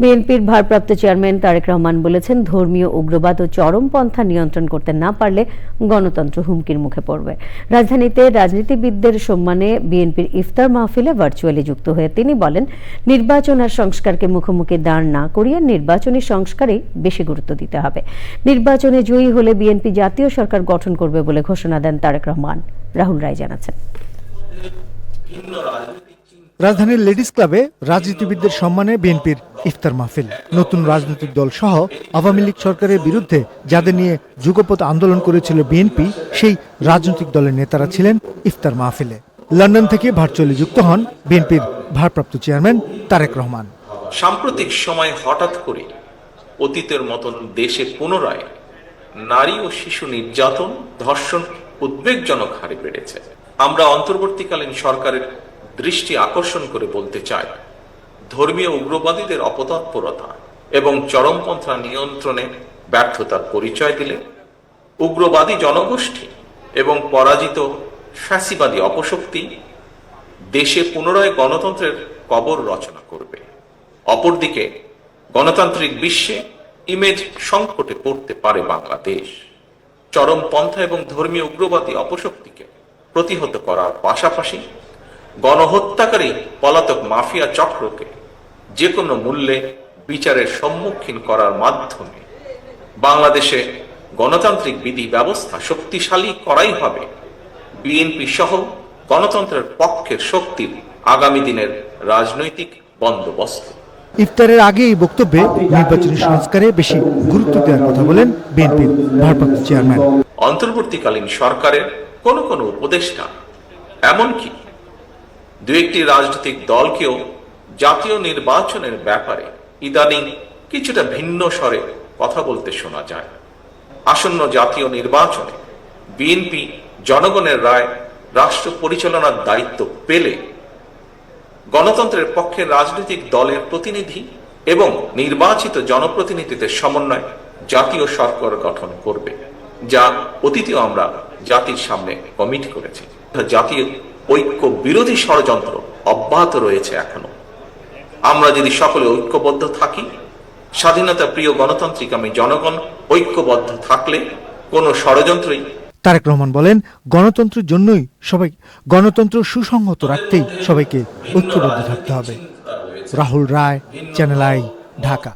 বিএনপির ভারপ্রাপ্ত চেয়ারম্যান তারেক রহমান বলেছেন, ধর্মীয় উগ্রবাদ ও চরমপন্থা নিয়ন্ত্রণ করতে না পারলে গণতন্ত্র হুমকির মুখে পড়বে। রাজধানীতে রাজনীতিবিদদের সম্মানে বিএনপির ইফতার মাহফিলে ভার্চুয়ালি যুক্ত হয়ে তিনি বলেন, নির্বাচন আর সংস্কারকে মুখোমুখি দাঁড় না করিয়ে নির্বাচনী সংস্কারে বেশি গুরুত্ব দিতে হবে। নির্বাচনে জয়ী হলে বিএনপি জাতীয় সরকার গঠন করবে বলে ঘোষণা দেন তারেক রহমান। রাহুল রায় জানাচ্ছেন। রাজধানীর লেডিস ক্লাবে রাজনীতিবিদদের সম্মানে বিএনপির ইফতার মাহফিল। নতুন রাজনৈতিক দল সহ আওয়ামী লীগ সরকারের বিরুদ্ধে যাদের নিয়ে যুগপথ আন্দোলন করেছিল বিএনপি, সেই রাজনৈতিক দলের নেতারা ছিলেন ইফতার মাহফিলে। লন্ডন থেকে ভার্চুয়ালি যুক্ত হন বিএনপির ভারপ্রাপ্ত চেয়ারম্যান তারেক রহমান। সাম্প্রতিক সময় হঠাৎ করে অতীতের মতন দেশে পুনরায় নারী ও শিশু নির্যাতন, ধর্ষণ, উদ্বেগজনক হারে বেড়েছে। আমরা অন্তর্বর্তীকালীন সরকারের দৃষ্টি আকর্ষণ করে বলতে চাই ধর্মীয় উগ্রবাদীদের অপতৎপরতা এবং চরমপন্থা নিয়ন্ত্রণে ব্যর্থতার পরিচয় দিলে, উগ্রবাদী জনগোষ্ঠী এবং পরাজিত ফ্যাসিবাদী অপশক্তি দেশে পুনরায় গণতন্ত্রের কবর রচনা করবে। অপরদিকে, গণতান্ত্রিক বিশ্বে ইমেজ সংকটে পড়তে পারে বাংলাদেশ। চরমপন্থা এবং ধর্মীয় উগ্রবাদী অপশক্তিকে প্রতিহত করার পাশাপাশি গণহত্যাকারী পলাতক মাফিয়া চক্রকে যে কোনো মূল্যে বিচারের সম্মুখীন করার মাধ্যমে বাংলাদেশে গণতান্ত্রিক বিধি ব্যবস্থা শক্তিশালী করাই হবে। বিএনপি সহ গণতন্ত্রের পক্ষের শক্তির আগামী দিনের রাজনৈতিক বন্দোবস্ত। ইফতারের আগে এই বক্তব্যে নির্বাচনী সংস্কারে বেশি গুরুত্ব দেওয়ার কথা বলেন বিএনপির ভারপ্রাপ্ত চেয়ারম্যান। অন্তর্বর্তীকালীন সরকারের কোন কোন উপদেষ্টা এমনকি দু একটি রাজনৈতিক দলকেও জাতীয় নির্বাচনের ব্যাপারে ইদানিং কিছুটা ভিন্ন স্বরে কথা বলতে শোনা যায়। আসন্ন জাতীয় নির্বাচনে বিএনপি জনগণের রায়, রাষ্ট্র পরিচালনার দায়িত্ব পেলে গণতন্ত্রের পক্ষে রাজনৈতিক দলের প্রতিনিধি এবং নির্বাচিত জনপ্রতিনিধিদের সমন্বয় জাতীয় সরকার গঠন করবে, যা অতীতেও আমরা জাতির সামনে কমিট করেছি। জাতীয় ঐক্য বিরোধী ষড়যন্ত্র অব্যাহত রয়েছে এখনও। আমরা যদি সকলে ঐক্যবদ্ধ থাকি, স্বাধীনতা প্রিয় গণতান্ত্রিক আমি জনগণ ঐক্যবদ্ধ থাকলে কোনো ষড়যন্ত্রই তারেক রহমান বলেন, গণতন্ত্রের জন্যই সবাই, গণতন্ত্র সুসংহত রাখতেই সবাইকে ঐক্যবদ্ধ থাকতে হবে। Rahul Roy, channel I, Dhaka.